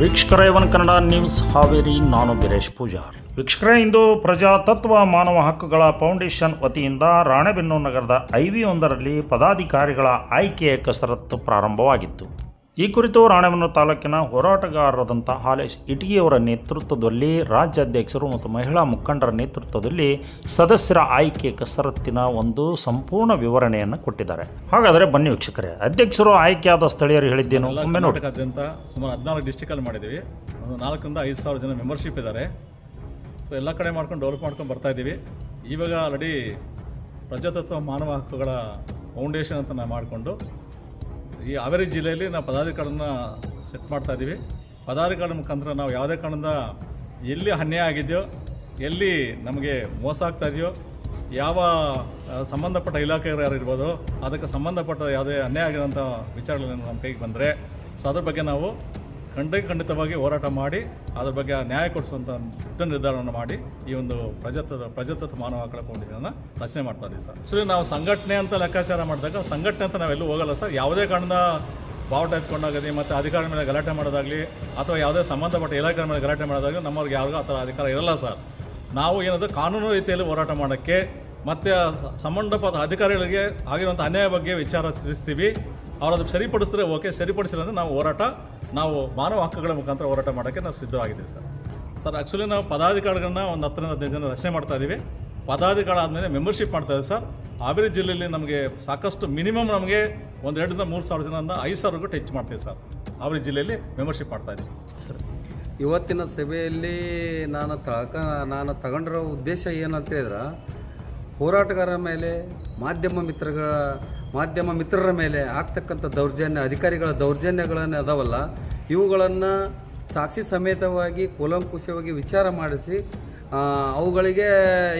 ವೀಕ್ಷಕರ one Kannada news Haveri, ನಾನು ಬಿರೇಶ್ ಪೂಜಾರ್. ವೀಕ್ಷಕರೇ, ಇಂದು ಪ್ರಜಾತತ್ವ ಮಾನವ ಹಕ್ಕುಗಳ ಫೌಂಡೇಶನ್ ವತಿಯಿಂದ ರಾಣೆಬೆನ್ನೂರು ನಗರದ ಐವಿ ಒಂದರಲ್ಲಿ ಪದಾಧಿಕಾರಿಗಳ ಆಯ್ಕೆಯ ಕಸರತ್ತು ಪ್ರಾರಂಭವಾಗಿತ್ತು. ಈ ಕುರಿತು ರಾಣೆಬೆನ್ನೂರು ತಾಲೂಕಿನ ಹೋರಾಟಗಾರರಾದಂಥ ಹಾಲೇಶ್ ಇಟಗಿಯವರ ನೇತೃತ್ವದಲ್ಲಿ ರಾಜ್ಯಾಧ್ಯಕ್ಷರು ಮತ್ತು ಮಹಿಳಾ ಮುಖಂಡರ ನೇತೃತ್ವದಲ್ಲಿ ಸದಸ್ಯರ ಆಯ್ಕೆ ಕಸರತ್ತಿನ ಒಂದು ಸಂಪೂರ್ಣ ವಿವರಣೆಯನ್ನು ಕೊಟ್ಟಿದ್ದಾರೆ. ಹಾಗಾದರೆ ಬನ್ನಿ ವೀಕ್ಷಕರೇ ಅಧ್ಯಕ್ಷರು ಆಯ್ಕೆಯಾದ ಸ್ಥಳೀಯರು ಹೇಳಿದ್ದೇನು? ಒಮ್ಮೆ ನೋಡಿ. ಕರ್ನಾಟಕಾದ್ಯಂತ ಸುಮಾರು ಹದಿನಾಲ್ಕು ಡಿಸ್ಟಿಕಲ್ಲಿ ಮಾಡಿದ್ದೀವಿ. ಒಂದು ನಾಲ್ಕರಿಂದ ಐದು ಸಾವಿರ ಜನ ಮೆಂಬರ್ಶಿಪ್ ಇದ್ದಾರೆ. ಸೊ ಎಲ್ಲ ಕಡೆ ಮಾಡ್ಕೊಂಡು ಡೆವಲಪ್ ಮಾಡ್ಕೊಂಡು ಬರ್ತಾ ಇದ್ದೀವಿ. ಇವಾಗ ಆಲ್ರೆಡಿ ಪ್ರಜಾತತ್ವ ಮಾನವ ಹಕ್ಕುಗಳ ಫೌಂಡೇಶನ್ ಅಂತ ನಾವು ಮಾಡಿಕೊಂಡು ಈ ಹಾವೇರಿ ಜಿಲ್ಲೆಯಲ್ಲಿ ನಾವು ಪದಾಧಿಕಾರನ ಸೆಟ್ ಮಾಡ್ತಾ ಇದ್ದೀವಿ ಪದಾಧಿಕಾರ ಮುಖಾಂತರ ನಾವು ಯಾವುದೇ ಕಾರಣದಿಂದ ಎಲ್ಲಿ ಅನ್ಯಾಯ ಆಗಿದೆಯೋ, ಎಲ್ಲಿ ನಮಗೆ ಮೋಸ ಆಗ್ತಾ ಇದೆಯೋ, ಯಾವ ಸಂಬಂಧಪಟ್ಟ ಇಲಾಖೆಯವರು ಯಾರು ಇರ್ಬೋದು, ಅದಕ್ಕೆ ಸಂಬಂಧಪಟ್ಟ ಯಾವುದೇ ಅನ್ಯಾಯ ಆಗಿರೋಂಥ ವಿಚಾರಗಳನ್ನು ನಮ್ಮ ಕೈಗೆ ಬಂದರೆ, ಸೊ ಅದ್ರ ಬಗ್ಗೆ ನಾವು ಖಂಡ ಖಂಡಿತವಾಗಿ ಹೋರಾಟ ಮಾಡಿ, ಅದ್ರ ಬಗ್ಗೆ ನ್ಯಾಯ ಕೊಡಿಸುವಂಥ ದೃಢ ನಿರ್ಧಾರವನ್ನು ಮಾಡಿ ಈ ಒಂದು ಪ್ರಜಾತತ್ವ ಪ್ರಜಾತತ್ವ ಮಾನವ ಫೌಂಡೇಶನ್ನ ರಚನೆ ಮಾಡ್ತಾ ಇದ್ದೀವಿ ಸರ್. ಸೊ ನಾವು ಸಂಘಟನೆ ಅಂತ ಲೆಕ್ಕಾಚಾರ ಮಾಡಿದಾಗ ಸಂಘಟನೆ ಅಂತ ನಾವೆಲ್ಲೂ ಹೋಗಲ್ಲ ಸರ್. ಯಾವುದೇ ಕಾರಣದ ಬಾವುಟ ಎತ್ಕೊಂಡಾಗಲಿ ಮತ್ತು ಅಧಿಕಾರ ಮೇಲೆ ಗಲಾಟೆ ಮಾಡೋದಾಗಲಿ ಅಥವಾ ಯಾವುದೇ ಸಂಬಂಧಪಟ್ಟ ಇಲಾಖೆ ಮೇಲೆ ಗಲಾಟೆ ಮಾಡೋದಾಗಲಿ ನಮ್ಮವ್ರಿಗೆ ಯಾರಿಗೂ ಆ ಥರ ಅಧಿಕಾರ ಇರಲ್ಲ ಸರ್. ನಾವು ಏನದು ಕಾನೂನು ರೀತಿಯಲ್ಲಿ ಹೋರಾಟ ಮಾಡೋಕ್ಕೆ ಮತ್ತು ಸಂಬಂಧಪಟ್ಟ ಅಧಿಕಾರಿಗಳಿಗೆ ಆಗಿರುವಂಥ ಅನ್ಯಾಯ ಬಗ್ಗೆ ವಿಚಾರ ತಿಳಿಸ್ತೀವಿ. ಅವರದು ಸರಿಪಡಿಸಿದ್ರೆ ಓಕೆ, ಸರಿಪಡಿಸಿಲ್ಲ ಅಂದರೆ ನಾವು ಹೋರಾಟ, ನಾವು ಮಾನವ ಹಕ್ಕುಗಳ ಮುಖಾಂತರ ಹೋರಾಟ ಮಾಡೋಕ್ಕೆ ನಾವು ಸಿದ್ಧವಾಗಿದ್ದೀವಿ ಸರ್. ಸರ್ ಆ್ಯಕ್ಚುಲಿ ನಾವು ಪದಾಧಿಕಾರಿಗಳನ್ನ ಒಂದು ಹತ್ತರಿಂದ ಹದಿನೈದು ಜನ ರಚನೆ ಮಾಡ್ತಾ ಇದ್ದೀವಿ. ಪದಾಧಿಕಾರ ಆದಮೇಲೆ ಮೆಂಬರ್ಶಿಪ್ ಮಾಡ್ತಾ ಇದ್ದೀವಿ ಸರ್. ಹಾವೇರಿ ಜಿಲ್ಲೆಯಲ್ಲಿ ನಮಗೆ ಸಾಕಷ್ಟು ಮಿನಿಮಮ್ ನಮಗೆ ಒಂದು ಎರಡರಿಂದ ಮೂರು ಸಾವಿರ ಜನದಿಂದ ಐದು ಸಾವಿರಗೂ ಟಚ್ ಮಾಡ್ತೀವಿ ಸರ್. ಹಾವೇರಿ ಜಿಲ್ಲೆಯಲ್ಲಿ ಮೆಂಬರ್ಶಿಪ್ ಮಾಡ್ತಾ ಇದ್ದೀವಿ. ಸರ್, ಇವತ್ತಿನ ಸಭೆಯಲ್ಲಿ ನಾನು ತಳಕ, ನಾನು ತಗೊಂಡಿರೋ ಉದ್ದೇಶ ಏನಂತ ಹೇಳಿದ್ರೆ ಹೋರಾಟಗಾರರ ಮೇಲೆ, ಮಾಧ್ಯಮ ಮಿತ್ರಗಳ ಮಾಧ್ಯಮ ಮಿತ್ರರ ಮೇಲೆ ಆಗ್ತಕ್ಕಂಥ ದೌರ್ಜನ್ಯ, ಅಧಿಕಾರಿಗಳ ದೌರ್ಜನ್ಯಗಳನ್ನು ಅದಾವಲ್ಲ, ಇವುಗಳನ್ನು ಸಾಕ್ಷಿ ಸಮೇತವಾಗಿ, ಕೂಲಂಕುಷವಾಗಿ ವಿಚಾರ ಮಾಡಿಸಿ ಅವುಗಳಿಗೆ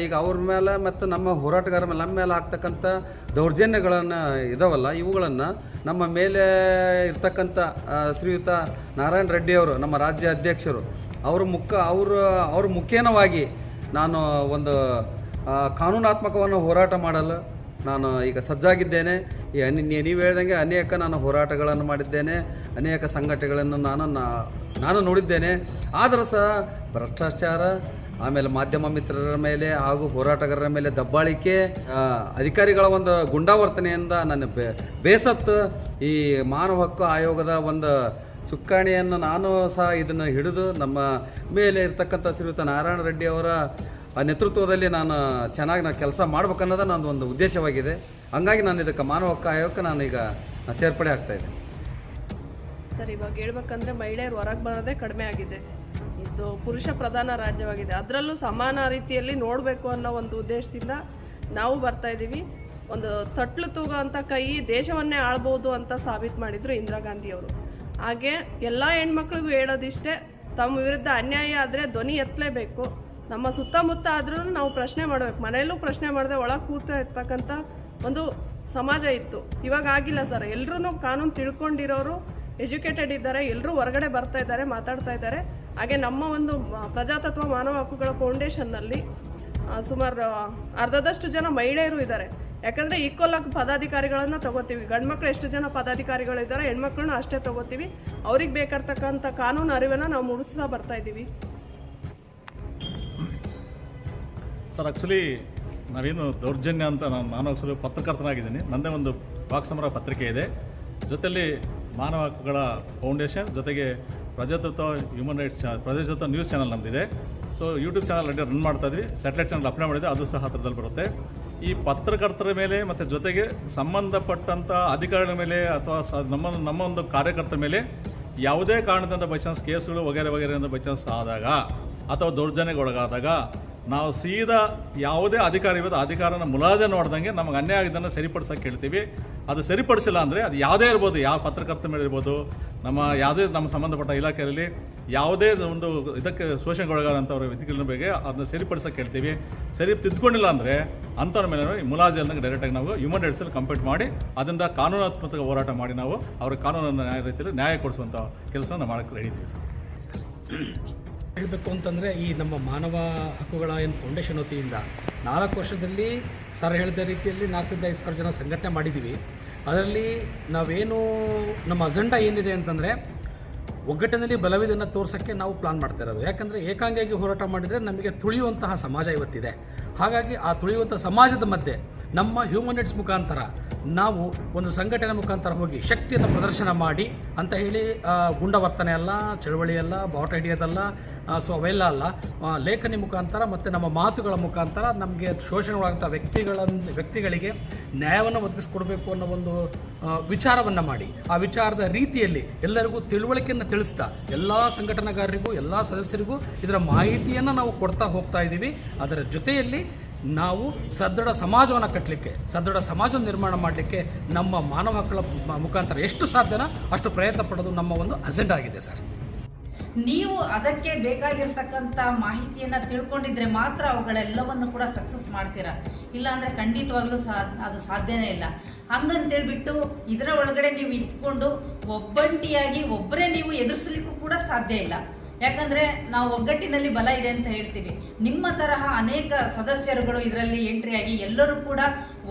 ಈಗ ಅವ್ರ ಮೇಲೆ ಮತ್ತು ನಮ್ಮ ಹೋರಾಟಗಾರರ ಮೇಲೆ, ನಮ್ಮ ಮೇಲೆ ಆಗ್ತಕ್ಕಂಥ ದೌರ್ಜನ್ಯಗಳನ್ನು ಇದಾವಲ್ಲ, ಇವುಗಳನ್ನು ನಮ್ಮ ಮೇಲೆ ಇರ್ತಕ್ಕಂಥ ಶ್ರೀಯುತ ನಾರಾಯಣ ರೆಡ್ಡಿ ಅವರು, ನಮ್ಮ ರಾಜ್ಯ ಅಧ್ಯಕ್ಷರು, ಅವ್ರ ಮುಖ, ಅವರು, ಅವ್ರ ಮುಖೇನವಾಗಿ ನಾನು ಒಂದು ಕಾನೂನಾತ್ಮಕವನ್ನು ಹೋರಾಟ ಮಾಡಲು ನಾನು ಈಗ ಸಜ್ಜಾಗಿದ್ದೇನೆ. ಈ ಅನಿ ನೀವು ಹೇಳ್ದಂಗೆ ಅನೇಕ ನಾನು ಹೋರಾಟಗಳನ್ನು ಮಾಡಿದ್ದೇನೆ. ಅನೇಕ ಸಂಘಟನೆಗಳನ್ನು ನಾನು ನಾನು ನೋಡಿದ್ದೇನೆ. ಆದರೂ ಸಹ ಭ್ರಷ್ಟಾಚಾರ, ಆಮೇಲೆ ಮಾಧ್ಯಮ ಮಿತ್ರರ ಮೇಲೆ ಹಾಗೂ ಹೋರಾಟಗಾರರ ಮೇಲೆ ದಬ್ಬಾಳಿಕೆ ಅಧಿಕಾರಿಗಳ ಒಂದು ಗುಂಡಾವರ್ತನೆಯಿಂದ ನನ್ನ ಬೇಸತ್ತು. ಈ ಮಾನವ ಹಕ್ಕು ಆಯೋಗದ ಒಂದು ಚುಕ್ಕಾಣಿಯನ್ನು ನಾನು ಸಹ ಇದನ್ನು ಹಿಡಿದು ನಮ್ಮ ಮೇಲೆ ಇರ್ತಕ್ಕಂಥ ಶ್ರೀಯುತ ನಾರಾಯಣ ರೆಡ್ಡಿ ಅವರ ಆ ನೇತೃತ್ವದಲ್ಲಿ ನಾನು ಚೆನ್ನಾಗಿ ನಾನು ಕೆಲಸ ಮಾಡ್ಬೇಕನ್ನೋದು ನನ್ನ ಒಂದು ಉದ್ದೇಶವಾಗಿದೆ. ಹಂಗಾಗಿ ನಾನು ಇದಕ್ಕೆ ಮಾನವ ಹಕ್ಕು ಆಯೋಗಕ್ಕೆ ನಾನು ಈಗ ಸೇರ್ಪಡೆ ಆಗ್ತಾ ಇದ್ದೆ ಸರ್, ಇವಾಗ ಹೇಳ್ಬೇಕಂದ್ರೆ ಮಹಿಳೆಯರು ಹೊರಗೆ ಬರೋದೇ ಕಡಿಮೆ ಆಗಿದೆ. ಇದು ಪುರುಷ ಪ್ರಧಾನ ರಾಜ್ಯವಾಗಿದೆ. ಅದರಲ್ಲೂ ಸಮಾನ ರೀತಿಯಲ್ಲಿ ನೋಡಬೇಕು ಅನ್ನೋ ಒಂದು ಉದ್ದೇಶದಿಂದ ನಾವು ಬರ್ತಾ ಇದ್ದೀವಿ. ಒಂದು ತಟ್ಲು ತೂಗೋ ಕೈ ದೇಶವನ್ನೇ ಆಳ್ಬೋದು ಅಂತ ಸಾಬೀತು ಮಾಡಿದ್ರು ಇಂದಿರಾ ಗಾಂಧಿಯವರು. ಹಾಗೆ ಎಲ್ಲ ಹೆಣ್ಮಕ್ಳಿಗೂ ಹೇಳೋದಿಷ್ಟೇ, ತಮ್ಮ ವಿರುದ್ಧ ಅನ್ಯಾಯ ಆದರೆ ಧ್ವನಿ ಎತ್ತಲೇಬೇಕು. ನಮ್ಮ ಸುತ್ತಮುತ್ತ ಆದ್ರೂ ನಾವು ಪ್ರಶ್ನೆ ಮಾಡಬೇಕು. ಮನೆಯಲ್ಲೂ ಪ್ರಶ್ನೆ ಮಾಡದೆ ಒಳಗೆ ಕೂತಾ ಇರ್ತಕ್ಕಂಥ ಒಂದು ಸಮಾಜ ಇತ್ತು. ಇವಾಗ ಆಗಿಲ್ಲ ಸರ್. ಎಲ್ಲರೂ ಕಾನೂನು ತಿಳ್ಕೊಂಡಿರೋರು ಎಜುಕೇಟೆಡ್ ಇದ್ದಾರೆ. ಎಲ್ಲರೂ ಹೊರಗಡೆ ಬರ್ತಾ ಇದ್ದಾರೆ, ಮಾತಾಡ್ತಾ ಇದ್ದಾರೆ. ಹಾಗೆ ನಮ್ಮ ಒಂದು ಪ್ರಜಾತತ್ವ ಮಾನವ ಹಕ್ಕುಗಳ ಫೌಂಡೇಶನ್ನಲ್ಲಿ ಸುಮಾರು ಅರ್ಧದಷ್ಟು ಜನ ಮಹಿಳೆಯರು ಇದ್ದಾರೆ. ಯಾಕಂದರೆ ಈಕ್ವಲ್ ಆಗಿ ಪದಾಧಿಕಾರಿಗಳನ್ನು ತಗೋತೀವಿ. ಗಂಡ್ಮಕ್ಳು ಎಷ್ಟು ಜನ ಪದಾಧಿಕಾರಿಗಳಿದ್ದಾರೆ ಹೆಣ್ಮಕ್ಳನ್ನ ಅಷ್ಟೇ ತಗೋತೀವಿ. ಅವ್ರಿಗೆ ಬೇಕಾಗ್ತಕ್ಕಂಥ ಕಾನೂನು ಅರಿವನ್ನು ನಾವು ಮೂಡಿಸ್ತಾ ಬರ್ತಾ ಸರ್ ಆ್ಯಕ್ಚುಲಿ ನಾವೇನು ದೌರ್ಜನ್ಯ ಅಂತ ನಾನು ನಾನು ಅಸಲು ಪತ್ರಕರ್ತನಾಗಿದ್ದೀನಿ. ನನ್ನದೇ ಒಂದು ವಾಕ್ಸಮರ ಪತ್ರಿಕೆ ಇದೆ. ಜೊತೆಯಲ್ಲಿ ಮಾನವ ಹಕ್ಕುಗಳ ಫೌಂಡೇಶನ್ ಜೊತೆಗೆ ಪ್ರಜಾತತ್ವ ಹ್ಯೂಮನ್ ರೈಟ್ಸ್ ಚಾ ಪ್ರಜಾತತ್ವ ನ್ಯೂಸ್ ಚಾನಲ್ ನಮ್ಮದಿದೆ ಸೊ ಯೂಟ್ಯೂಬ್ ಚಾನಲ್ ಅಡ್ಡಿ ರನ್ ಮಾಡ್ತಾ ಇದ್ವಿ. ಸ್ಯಾಟಲೈಟ್ ಚಾನಲ್ ಅಪ್ಲೈ ಮಾಡಿದೆ ಅದು ಸಹ ಹತ್ರದಲ್ಲಿ ಬರುತ್ತೆ. ಈ ಪತ್ರಕರ್ತರ ಮೇಲೆ ಮತ್ತು ಜೊತೆಗೆ ಸಂಬಂಧಪಟ್ಟಂಥ ಅಧಿಕಾರಿಗಳ ಮೇಲೆ ಅಥವಾ ಸ ನಮ್ಮ ನಮ್ಮ ಒಂದು ಕಾರ್ಯಕರ್ತರ ಮೇಲೆ ಯಾವುದೇ ಕಾರಣದಿಂದ ಬೈ ಚಾನ್ಸ್ ಕೇಸ್ಗಳು, ವಗೇರೆ ವಗೇರೆ ಅಂತ ಬೈ ಚಾನ್ಸ್ ಆದಾಗ ಅಥವಾ ದೌರ್ಜನ್ಯಗೊಳಗಾದಾಗ ನಾವು ಸೀದಾ ಯಾವುದೇ ಅಧಿಕಾರ ಇರೋದು ಅಧಿಕಾರನ ಮುಲಾಜೆ ನೋಡ್ದಂಗೆ ನಮಗೆ ಅನ್ಯಾಯ ಆಗಿದ್ದನ್ನು ಸರಿಪಡಿಸೋಕೆ ಹೇಳ್ತೀವಿ ಅದು ಸರಿಪಡಿಸಿಲ್ಲ ಅಂದರೆ ಅದು ಯಾವುದೇ ಇರ್ಬೋದು, ಯಾವ ಪತ್ರಕರ್ತ ಮೇಲೆ ಇರ್ಬೋದು, ನಮ್ಮ ಯಾವುದೇ ನಮ್ಮ ಸಂಬಂಧಪಟ್ಟ ಇಲಾಖೆಯಲ್ಲಿ ಯಾವುದೇ ಒಂದು ಇದಕ್ಕೆ ಶೋಷಣೆಗೊಳಗಾದಂಥವ್ರ ವ್ಯಕ್ತಿಗಳ ಬಗ್ಗೆ ಅದನ್ನ ಸರಿಪಡಿಸೋಕೆ ಹೇಳ್ತೀವಿ ಸರಿ ತಿದ್ದುಕೊಂಡಿಲ್ಲ ಅಂದರೆ ಅಂಥವ್ರ ಮೇಲೆ ನಾವು ಮುಲಾಜೆ ಡೈರೆಕ್ಟಾಗಿ ನಾವು ಹ್ಯೂಮನ್ ರೈಟ್ಸಲ್ಲಿ ಕಂಪ್ಲೀಟ್ ಮಾಡಿ ಅದರಿಂದ ಕಾನೂನಾತ್ಮಕ ಹೋರಾಟ ಮಾಡಿ ನಾವು ಅವ್ರ ಕಾನೂನನ್ನು ನ್ಯಾಯ ರೀತಿಯಲ್ಲಿ ನ್ಯಾಯ ಕೊಡಿಸುವಂಥ ಕೆಲಸವನ್ನು ಮಾಡೋಕ್ಕೆ ರೆಡಿ ಇದ್ದೀವಿ ಸರ್. ಹೇಳಬೇಕು ಅಂತಂದರೆ ಈ ನಮ್ಮ ಮಾನವ ಹಕ್ಕುಗಳ ಏನು ಫೌಂಡೇಶನ್ ವತಿಯಿಂದ ನಾಲ್ಕು ವರ್ಷದಲ್ಲಿ ಸರ್ ಹೇಳಿದ ರೀತಿಯಲ್ಲಿ ನಾಲ್ಕರಿಂದ ಐದು ಸಾವಿರ ಜನ ಸಂಘಟನೆ ಮಾಡಿದ್ದೀವಿ. ಅದರಲ್ಲಿ ನಾವೇನು ನಮ್ಮ ಅಜೆಂಡಾ ಏನಿದೆ ಅಂತಂದರೆ ಒಗ್ಗಟ್ಟಿನಲ್ಲಿ ಬಲವಿದನ್ನು ತೋರ್ಸೋಕ್ಕೆ ನಾವು ಪ್ಲಾನ್ ಮಾಡ್ತಾ ಇರೋದು. ಯಾಕಂದರೆ ಏಕಾಂಗಿಯಾಗಿ ಹೋರಾಟ ಮಾಡಿದರೆ ನಮಗೆ ತುಳಿಯುವಂತಹ ಸಮಾಜ ಇವತ್ತಿದೆ. ಹಾಗಾಗಿ ಆ ತುಳಿಯುವಂಥ ಸಮಾಜದ ಮಧ್ಯೆ ನಮ್ಮ ಹ್ಯೂಮನ್ ರೈಟ್ಸ್ ಮುಖಾಂತರ ನಾವು ಒಂದು ಸಂಘಟನೆ ಮುಖಾಂತರ ಹೋಗಿ ಶಕ್ತಿಯನ್ನು ಪ್ರದರ್ಶನ ಮಾಡಿ ಅಂತ ಹೇಳಿ ಗುಂಡ ಗುಂಡವರ್ತನೆ ಅಲ್ಲ, ಚಳವಳಿ ಅಲ್ಲ, ಬಾವುಟ ಹಿಡಿಯೋದಲ್ಲ ಸೊ ಅವೆಲ್ಲ ಅಲ್ಲ ಲೇಖನಿ ಮುಖಾಂತರ ಮತ್ತು ನಮ್ಮ ಮಾತುಗಳ ಮುಖಾಂತರ ನಮಗೆ ಶೋಷಣೆಗೊಳಗಾದ ವ್ಯಕ್ತಿಗಳನ್ನು ವ್ಯಕ್ತಿಗಳಿಗೆ ನ್ಯಾಯವನ್ನು ಒದಗಿಸ್ಕೊಡ್ಬೇಕು ಅನ್ನೋ ಒಂದು ವಿಚಾರವನ್ನು ಮಾಡಿ. ಆ ವಿಚಾರದ ರೀತಿಯಲ್ಲಿ ಎಲ್ಲರಿಗೂ ತಿಳುವಳಿಕೆಯನ್ನು ತಿಳಿಸ್ತಾ, ಎಲ್ಲ ಸಂಘಟನಾಗಾರರಿಗೂ, ಎಲ್ಲ ಸದಸ್ಯರಿಗೂ ಇದರ ಮಾಹಿತಿಯನ್ನು ನಾವು ಕೊಡ್ತಾ ಹೋಗ್ತಾ ಇದ್ದೀವಿ ಅದರ ಜೊತೆಯಲ್ಲಿ ನಾವು ಸದೃಢ ಸಮಾಜವನ್ನು ಕಟ್ಟಲಿಕ್ಕೆ ಸದೃಢ ಸಮಾಜ ನಿರ್ಮಾಣ ಮಾಡಲಿಕ್ಕೆ ನಮ್ಮ ಮಾನವ ಹಕ್ಕಳ ಮುಖಾಂತರ ಎಷ್ಟು ಸಾಧ್ಯನೋ ಅಷ್ಟು ಪ್ರಯತ್ನ ಪಡೋದು ನಮ್ಮ ಒಂದು ಅಜೆಂಡಾ ಆಗಿದೆ ಸರ್. ನೀವು ಅದಕ್ಕೆ ಬೇಕಾಗಿರ್ತಕ್ಕಂಥ ಮಾಹಿತಿಯನ್ನು ತಿಳ್ಕೊಂಡಿದ್ರೆ ಮಾತ್ರ ಅವುಗಳೆಲ್ಲವನ್ನು ಕೂಡ ಸಕ್ಸಸ್ ಮಾಡ್ತೀರಾ? ಇಲ್ಲಾಂದರೆ ಖಂಡಿತವಾಗ್ಲೂ ಸಾ, ಅದು ಸಾಧ್ಯನೇ ಇಲ್ಲ. ಹಂಗಂತೇಳ್ಬಿಟ್ಟು ಇದರ ಒಳಗಡೆ ನೀವು ಇದ್ಕೊಂಡು ಒಬ್ಬಂಟಿಯಾಗಿ ಒಬ್ಬರೇ ನೀವು ಎದುರಿಸಲಿಕ್ಕೂ ಕೂಡ ಸಾಧ್ಯ ಇಲ್ಲ. ಯಾಕಂದ್ರೆ ನಾವು ಒಗ್ಗಟ್ಟಿನಲ್ಲಿ ಬಲ ಇದೆ ಅಂತ ಹೇಳ್ತೀವಿ. ನಿಮ್ಮ ತರಹ ಅನೇಕ ಸದಸ್ಯರುಗಳು ಇದರಲ್ಲಿ ಎಂಟ್ರಿ ಆಗಿ ಎಲ್ಲರೂ ಕೂಡ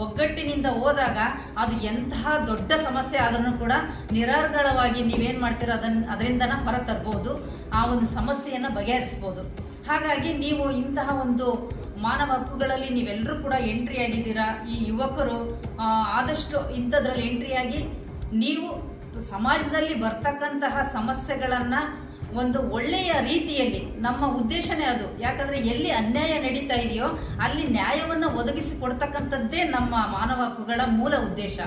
ಒಗ್ಗಟ್ಟಿನಿಂದ ಹೋದಾಗ ಅದು ಎಂತಹ ದೊಡ್ಡ ಸಮಸ್ಯೆ ಆದ್ರೂ ಕೂಡ ನಿರರ್ಗಳವಾಗಿ ನೀವೇನ್ ಮಾಡ್ತೀರೋ ಅದನ್ನ ಅದರಿಂದನ ಹೊರ ತರಬಹುದು ಆ ಒಂದು ಸಮಸ್ಯೆಯನ್ನ ಬಗೆಹರಿಸಬಹುದು ಹಾಗಾಗಿ ನೀವು ಇಂತಹ ಒಂದು ಮಾನವ ಹಕ್ಕುಗಳಲ್ಲಿ ನೀವೆಲ್ಲರೂ ಕೂಡ ಎಂಟ್ರಿ ಆಗಿದ್ದೀರಾ. ಈ ಯುವಕರು ಆದಷ್ಟು ಇಂಥದ್ರಲ್ಲಿ ಆಗಿ ನೀವು ಸಮಾಜದಲ್ಲಿ ಬರ್ತಕ್ಕಂತಹ ಸಮಸ್ಯೆಗಳನ್ನ ಒಂದು ಒಳ್ಳೆಯ ರೀತಿಯಲ್ಲಿ, ನಮ್ಮ ಉದ್ದೇಶನೇ ಅದು. ಯಾಕಂದ್ರೆ ಎಲ್ಲಿ ಅನ್ಯಾಯ ನಡೀತಾ ಇದೆಯೋ ಅಲ್ಲಿ ನ್ಯಾಯವನ್ನು ಒದಗಿಸಿ ಕೊಡ್ತಕ್ಕಂಥದ್ದೇ ನಮ್ಮ ಮಾನವ ಹಕ್ಕುಗಳ ಮೂಲ ಉದ್ದೇಶ.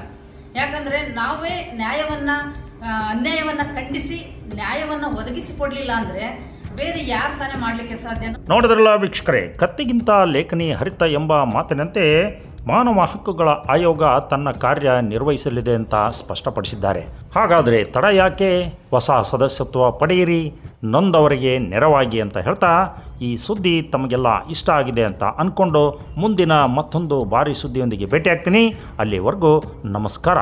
ಯಾಕಂದ್ರೆ ನಾವೇ ನ್ಯಾಯವನ್ನ ಅನ್ಯಾಯವನ್ನ ಖಂಡಿಸಿ ನ್ಯಾಯವನ್ನ ಒದಗಿಸಿ ಕೊಡ್ಲಿಲ್ಲ ಅಂದ್ರೆ ಬೇರೆ ಯಾರು ತಾನೇ ಮಾಡ್ಲಿಕ್ಕೆ ಸಾಧ್ಯ ನೋಡಿದ್ರಲ್ಲ ವೀಕ್ಷಕರೇ, ಕತ್ತಿಗಿಂತ ಲೇಖನಿ ಹರಿತ ಎಂಬ ಮಾತಿನಂತೆ ಮಾನವ ಹಕ್ಕುಗಳ ಆಯೋಗ ತನ್ನ ಕಾರ್ಯ ನಿರ್ವಹಿಸಲಿದೆ ಅಂತ ಸ್ಪಷ್ಟಪಡಿಸಿದ್ದಾರೆ. ಹಾಗಾದರೆ ತಡ ಯಾಕೆ? ಹೊಸ ಸದಸ್ಯತ್ವ ಪಡೆಯಿರಿ, ನೊಂದವರಿಗೆ ನೆರವಾಗಿ ಅಂತ ಹೇಳ್ತಾ ಈ ಸುದ್ದಿ ತಮಗೆಲ್ಲ ಇಷ್ಟ ಆಗಿದೆ ಅಂತ ಅಂದ್ಕೊಂಡು ಮುಂದಿನ ಮತ್ತೊಂದು ಭಾರಿ ಸುದ್ದಿಯೊಂದಿಗೆ ಭೇಟಿಯಾಗ್ತೀನಿ. ಅಲ್ಲಿವರೆಗೂ ನಮಸ್ಕಾರ.